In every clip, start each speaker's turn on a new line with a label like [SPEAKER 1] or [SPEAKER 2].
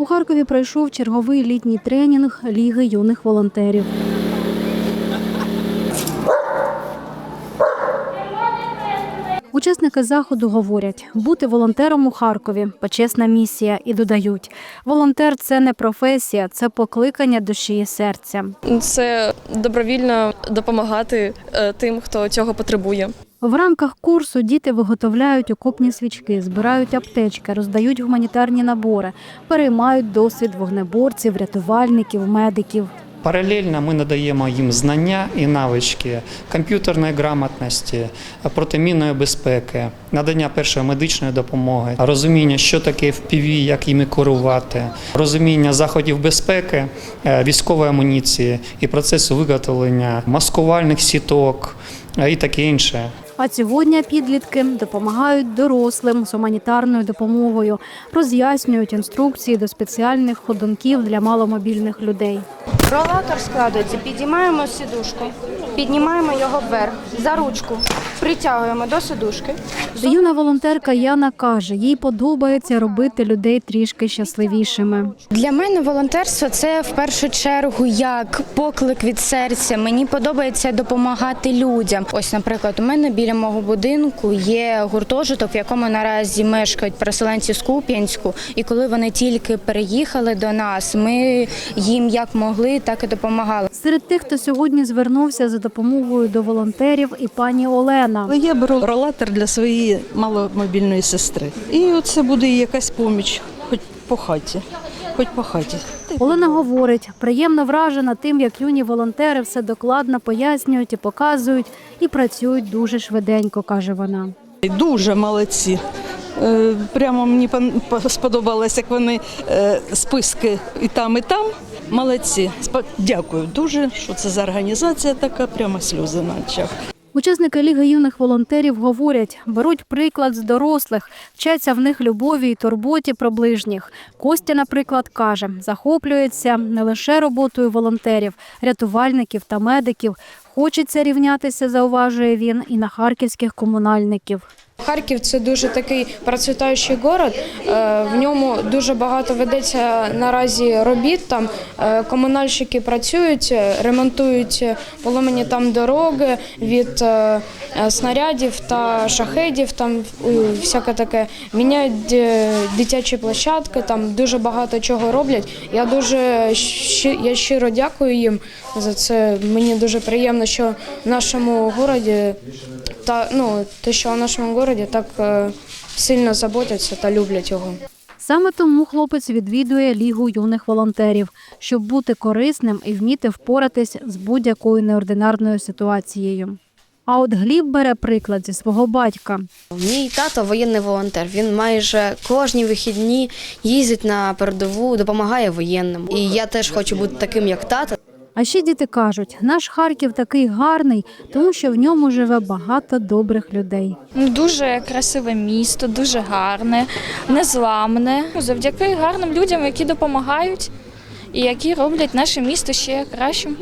[SPEAKER 1] У Харкові пройшов черговий літній тренінг Ліги юних волонтерів. Учасники заходу говорять, бути волонтером у Харкові почесна місія і додають, волонтер це не професія, це покликання душі і серця.
[SPEAKER 2] Це добровільно допомагати е, тим, хто цього потребує.
[SPEAKER 1] В рамках курсу діти виготовляють окопні свічки, збирають аптечки, роздають гуманітарні набори, переймають досвід вогнеборців, рятувальників, медиків.
[SPEAKER 3] Паралельно ми надаємо їм знання і навички комп'ютерної грамотності, протимінної безпеки, надання першої медичної допомоги, розуміння, що таке FPV, як іми керувати, розуміння заходів безпеки, е, військової амуніції і процесу виготовлення маскувальних сіток і таке інше.
[SPEAKER 1] А сьогодні підлітки допомагають дорослим з гуманітарною допомогою, роз'яснюють інструкції до спеціальних ходунків для маломобільних людей.
[SPEAKER 4] Ролатор складається, піднімаємо сідушку, піднімаємо його вверх за ручку, притягуємо до сідушки.
[SPEAKER 1] Юна волонтерка Яна каже, їй подобається робити людей трішки щасливішими.
[SPEAKER 4] Для мене волонтерство це в першу чергу як поклик від серця. Мені подобається допомагати людям. Ось, наприклад, у мене біля мого будинку є гуртожиток, в якому наразі мешкають переселенці з Куп'янську. І коли вони тільки переїхали до нас, ми їм як могли, так і допомагали.
[SPEAKER 1] Серед тих, хто сьогодні звернувся за допомогою до волонтерів, і пані Олена.
[SPEAKER 5] Я беру ролатор для своєї маломобільної сестри. І це буде якась поміч, хоч по хаті, хоч по хаті.
[SPEAKER 1] Олена говорить, приємно вражена тим, як юні волонтери все докладно пояснюють і показують, і працюють дуже швиденько, каже вона.
[SPEAKER 5] Дуже молодці. Е, Прямо мені сподобалось, як вони е, списки і там, і там. Молодці. Дякую дуже, що це за організація така, прямо сльози на очах.
[SPEAKER 1] Учасники Ліги юних волонтерів говорять, беруть приклад з дорослих, вчаться в них любові і турботі про ближніх. Костя, наприклад, каже, захоплюється не лише роботою волонтерів, рятувальників та медиків. Хочеться рівнятися, зауважує він, і на харківських комунальників.
[SPEAKER 6] Харків це дуже такий процвітаючий город. Е, В ньому дуже багато ведеться наразі робіт. Там е, комунальщики працюють, ремонтують поломані там дороги від е, снарядів та шахедів. Там всяке таке міняють дитячі площадки. Там дуже багато чого роблять. Я дуже я щиро дякую їм за це. Мені дуже приємно, що в нашому городі та ну те, що в нашому городі так е, сильно заботяться та люблять його.
[SPEAKER 1] Саме тому хлопець відвідує Лігу юних волонтерів, щоб бути корисним і вміти впоратись з будь-якою неординарною ситуацією. А от Гліб бере приклад зі свого батька.
[SPEAKER 7] Мій тато воєнний волонтер. Він майже кожні вихідні їздить на передову, допомагає воєнним. І я теж хочу бути таким, як тато.
[SPEAKER 1] А ще діти кажуть, наш Харків такий гарний, тому що в ньому живе багато добрих людей.
[SPEAKER 8] Ну, Дуже красиве місто, дуже гарне, незламне. Завдяки гарним людям, які допомагають і які роблять наше місто ще кращим.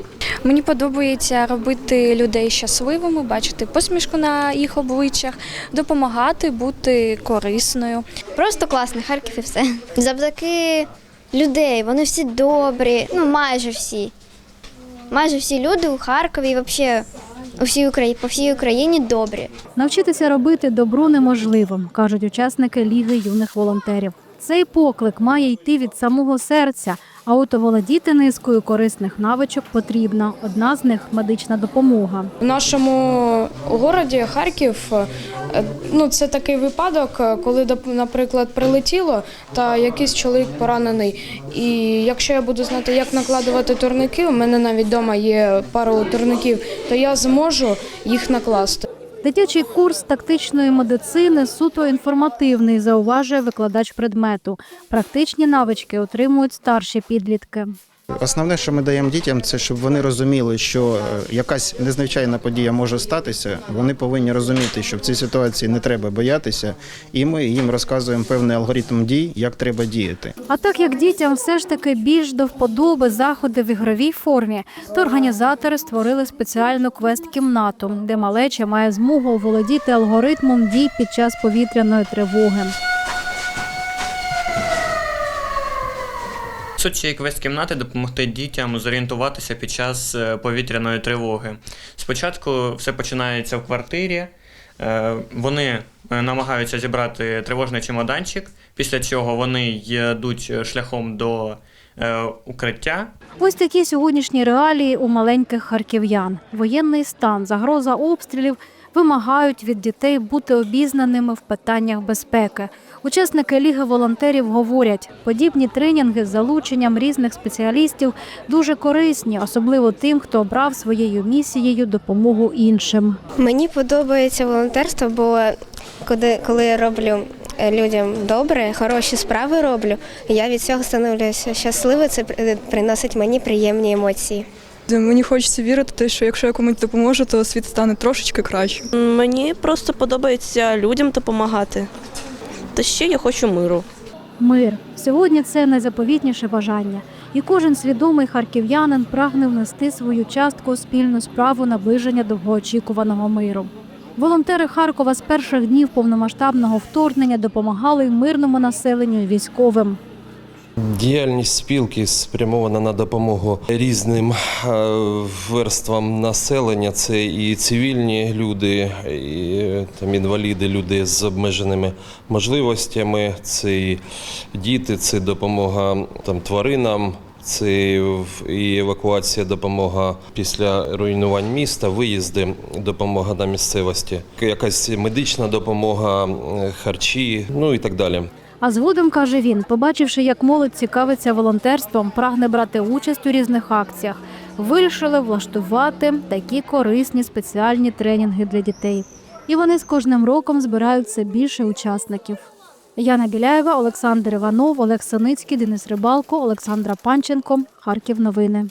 [SPEAKER 8] Мені подобається робити людей щасливими, бачити посмішку на їх обличчях, допомагати, бути корисною.
[SPEAKER 9] Просто класний Харків і все. Завдяки людей, вони всі добрі, ну майже всі. Майже всі люди у Харкові, і взагалі у всій Україні, по всій Україні добрі.
[SPEAKER 1] Навчитися робити добро неможливо, кажуть учасники Ліги юних волонтерів. Цей поклик має йти від самого серця, а от оволодіти низкою корисних навичок потрібна. Одна з них медична допомога.
[SPEAKER 6] В нашому городі Харків е, ну це такий випадок, е, коли наприклад прилетіло та якийсь чоловік поранений. І якщо я буду знати, як накладувати турники, у мене навіть вдома є пару турників, то я зможу їх накласти.
[SPEAKER 1] Дитячий курс тактичної медицини суто інформативний, зауважує викладач предмету. Практичні навички отримують старші підлітки.
[SPEAKER 10] Основне, що ми даємо дітям, це щоб вони розуміли, що е, якась незвичайна подія може статися. Вони повинні розуміти, що в цій ситуації не треба боятися, і ми їм розказуємо певний алгоритм дій, як треба діяти.
[SPEAKER 1] А так як дітям все ж таки більш до вподоби заходи в ігровій формі, то організатори створили спеціальну квест-кімнату, де малеча має змогу оволодіти алгоритмом дій під час повітряної тривоги.
[SPEAKER 11] Суть цієї квест-кімнати допомогти дітям зорієнтуватися під час е, повітряної тривоги. Спочатку все починається в квартирі. Е, Вони е, намагаються зібрати тривожний чемоданчик. Після цього вони йдуть шляхом до укриття.
[SPEAKER 1] Ось такі сьогоднішні реалії у маленьких харків'ян. Воєнний стан, загроза обстрілів вимагають від дітей бути обізнаними в питаннях безпеки. Учасники Ліги волонтерів говорять, подібні тренінги з залученням різних спеціалістів дуже корисні, особливо тим, хто обрав своєю місією допомогу іншим.
[SPEAKER 9] Мені подобається волонтерство, бо коли, коли я роблю е, людям добре, хороші справи роблю, я від цього становлюся щасливою. Це приносить мені приємні емоції.
[SPEAKER 2] Мені хочеться вірити, те, що якщо я комусь допоможу, то світ стане трошечки краще.
[SPEAKER 12] Мені просто подобається людям допомагати. Та ще я хочу миру.
[SPEAKER 1] Мир сьогодні це найзаповітніше бажання, і кожен свідомий харків'янин прагне внести свою частку у спільну справу наближення довгоочікуваного миру. Волонтери Харкова з перших днів повномасштабного вторгнення допомагали мирному населенню і військовим.
[SPEAKER 13] Діяльність спілки спрямована на допомогу різним е, верствам населення. Це і цивільні люди, і там інваліди, люди з обмеженими можливостями, це і діти, це допомога там тваринам. Це і евакуація, допомога після руйнувань міста, виїзди, допомога на місцевості, якась медична допомога, е, харчі, ну і так далі.
[SPEAKER 1] А згодом каже він, побачивши, як молодь цікавиться волонтерством, прагне брати участь у різних акціях, вирішили влаштувати такі корисні спеціальні тренінги для дітей. І вони з кожним роком збирають все більше учасників. Яна Біляєва, Олександр Іванов, Олег Саницький, Денис Рибалко, Олександра Панченко. Харків новини.